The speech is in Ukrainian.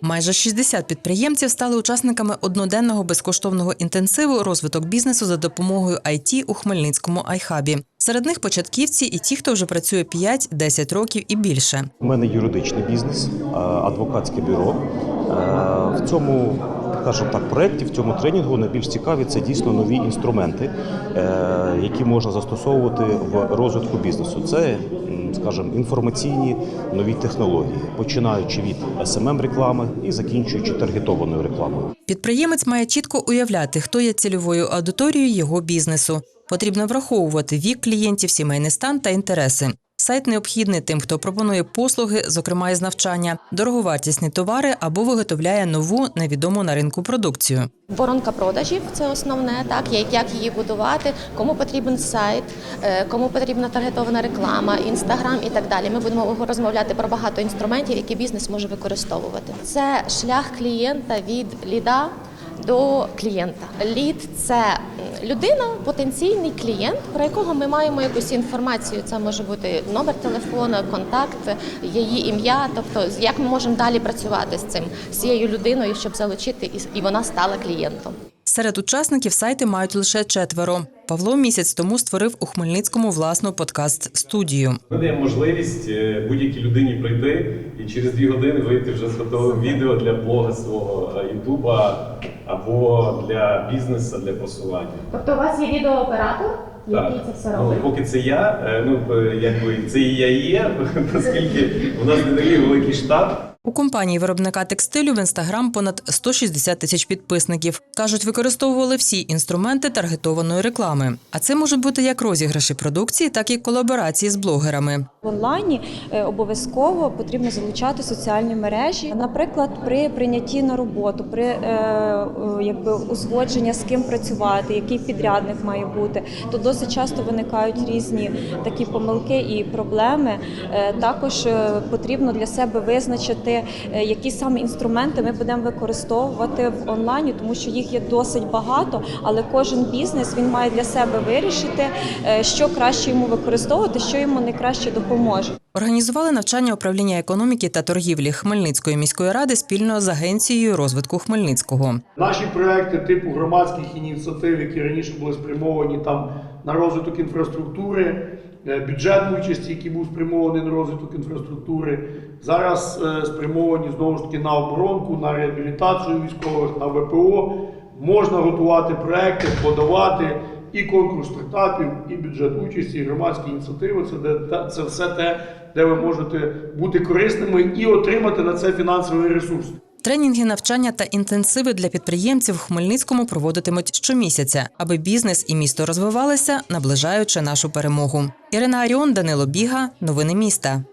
Майже 60 підприємців стали учасниками одноденного безкоштовного інтенсиву розвиток бізнесу за допомогою IT у Хмельницькому айхабі. Серед них початківці і ті, хто вже працює 5-10 років і більше. У мене юридичний бізнес, адвокатське бюро. Е, В цьому, скажімо так, проєкті, в цьому тренінгу найбільш цікаві це дійсно нові інструменти, е, які можна застосовувати в розвитку бізнесу. Це, скажімо, інформаційні нові технології, починаючи від smm реклами і закінчуючи таргетованою рекламою. Підприємець має чітко уявляти, хто є цільовою аудиторією його бізнесу. Потрібно враховувати вік клієнтів, сімейний стан та інтереси. Сайт необхідний тим, хто пропонує послуги, зокрема із навчання, дороговартісні товари або виготовляє нову невідому на ринку продукцію. Воронка продажів це основне, так як, її будувати, кому потрібен сайт, е, кому потрібна таргетована реклама, інстаграм і так далі. Ми будемо розмовляти про багато інструментів, які бізнес може використовувати. Це шлях клієнта від ліда. До клієнта лід це людина, потенційний клієнт, про якого ми маємо якусь інформацію. Це може бути номер телефону, контакт, її ім'я. Тобто, як ми можемо далі працювати з цим з цією людиною, щоб залучити і- і вона стала клієнтом. Серед учасників сайти мають лише четверо. Павло місяць тому створив у Хмельницькому власну подкаст-студію. Ми даємо можливість е, будь-якій людині прийти і через дві години вийти вже з готовим відео для блога свого е, Ютуба або для бізнесу, для просування. Тобто, у вас є відеооператор, який це все Ну, поки це я, е, ну е, якби це і я є, оскільки у нас не такий великий штат. У компанії виробника текстилю в інстаграм понад 160 тисяч підписників. кажуть, використовували всі інструменти таргетованої реклами. А це можуть бути як розіграші продукції, так і колаборації з блогерами. В онлайні е, обов'язково потрібно залучати соціальні мережі. Наприклад, при прийнятті на роботу, при е, е, якби узгодження з ким працювати, який підрядник має бути, то досить часто виникають різні такі помилки і проблеми. Також потрібно для себе визначити, е, які саме інструменти ми будемо використовувати в онлайні, тому що їх є досить багато, але кожен бізнес він має для себе вирішити, е, що краще йому використовувати, що йому найкраще допоможе. Організували навчання управління економіки та торгівлі Хмельницької міської ради спільно з агенцією розвитку Хмельницького. Наші проекти типу громадських ініціатив, які раніше були спрямовані там на розвиток інфраструктури, е, бюджетної участі, який був спрямований на розвиток інфраструктури, зараз е, спрямовані знову ж таки на оборонку, на реабілітацію військових, на ВПО. Можна готувати проекти, подавати і конкурс стартапів, і бюджет участі, і громадські ініціативи. Це де це все те, де ви можете бути корисними і отримати на це фінансовий ресурс. Тренінги, навчання та інтенсиви для підприємців в Хмельницькому проводитимуть щомісяця, аби бізнес і місто розвивалися, наближаючи нашу перемогу. Ірина Аріон, Данило Біга, новини міста.